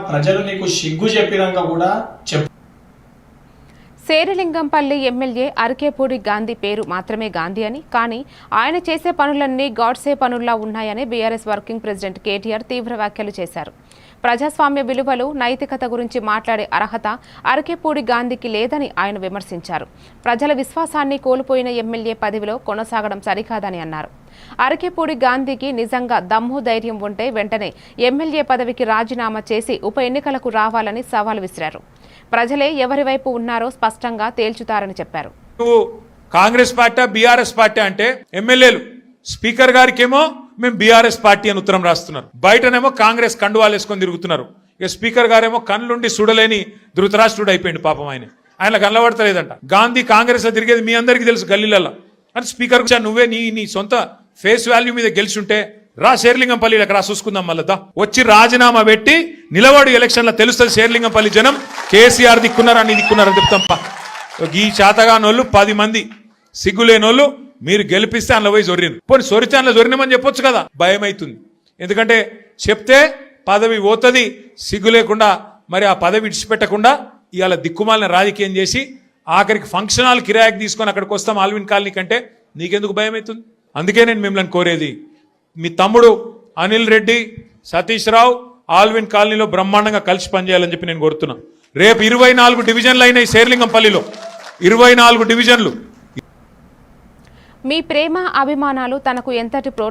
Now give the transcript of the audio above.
ప్రజలు నీకు సిగ్గు చెప్పినాక కూడా చెప్పు శేరిలింగంపల్లి ఎమ్మెల్యే అరకేపూడి గాంధీ పేరు మాత్రమే గాంధీ అని. కానీ ఆయన చేసే పనులన్నీ గాడ్సే పనుల్లా ఉన్నాయని బీఆర్ఎస్ వర్కింగ్ ప్రెసిడెంట్ కేటీఆర్ తీవ్ర వ్యాఖ్యలు చేశారు. ప్రజాస్వామ్య విలువలు నైతికత గురించి మాట్లాడే అర్హత అరకేపూడి గాంధీకి లేదని ఆయన విమర్శించారు. ప్రజల విశ్వాసాన్ని కోల్పోయిన ఎమ్మెల్యే పదవిలో కొనసాగడం సరికాదని అన్నారు. అరకేపూడి గాంధీకి నిజంగా దమ్ము ధైర్యం ఉంటే వెంటనే ఎమ్మెల్యే పదవికి రాజీనామా చేసి ఉప ఎన్నికలకు రావాలని సవాల్ విసిరారు. ప్రజలే ఎవరి వైపు ఉన్నారో స్పష్టంగా తేల్చుతారని చెప్పారు. కాంగ్రెస్ పార్టీ బీఆర్ఎస్ పార్టీ అంటే ఎమ్మెల్యేలు. స్పీకర్ గారికేమో మేము బీఆర్ఎస్ పార్టీ అని ఉత్తరం రాస్తున్నారు. బయటనేమో కాంగ్రెస్ కండువాలు వేసుకొని తిరుగుతున్నారు. ఇక స్పీకర్ గారేమో కళ్ళుండి చూడలేని ధృతరాష్ట్రుడు అయిపోయింది పాపం ఆయన. ఆయన కనబడతలేదంట. గాంధీ కాంగ్రెస్ తిరిగేది మీ అందరికీ తెలుసు గల్లీలలో అని స్పీకర్ నువ్వే నీ నీ సొంత ఫేస్ వాల్యూ మీద గెలిచుంటే రా శేర్లింగంపల్లి రా చూసుకుందాం మళ్ళా వచ్చి రాజీనామా పెట్టి నిలబడి ఎలక్షన్లో తెలుస్తుంది షేర్లింగంపల్లి జనం. కేసీఆర్ దిక్కున్నారా అని దిక్కున్నారని చెప్తాంపా ఈ చేతగానోళ్ళు పది మంది సిగ్గులేనోళ్ళు మీరు గెలిపిస్తే అందులో పోయి జొర్రిను పోనీ సొరితే అందులో జొరినమని చెప్పొచ్చు కదా భయం అవుతుంది ఎందుకంటే చెప్తే పదవి పోతుంది సిగ్గు లేకుండా మరి ఆ పదవి విడిచిపెట్టకుండా ఇవాళ దిక్కుమాలిన రాజకీయం చేసి ఆఖరికి ఫంక్షన్ హాల్ కిరాయికి తీసుకొని అక్కడికి వస్తాం ఆల్విన్ కాలనీ కంటే నీకెందుకు భయం అవుతుంది అందుకే నేను మిమ్మల్ని కోరేది మీ తమ్ముడు అనిల్ రెడ్డి సతీష్ రావు ఆల్విన్ కాలనీలో బ్రహ్మాండంగా కలిసి పనిచేయాలని చెప్పి నేను కోరుతున్నా. రేపు ఇరవై నాలుగు డివిజన్లు అయినాయి శేర్లింగంపల్లిలో. ఇరవై నాలుగు డివిజన్లు. మీ ప్రేమ అభిమానాలు తనకు ఎంతటి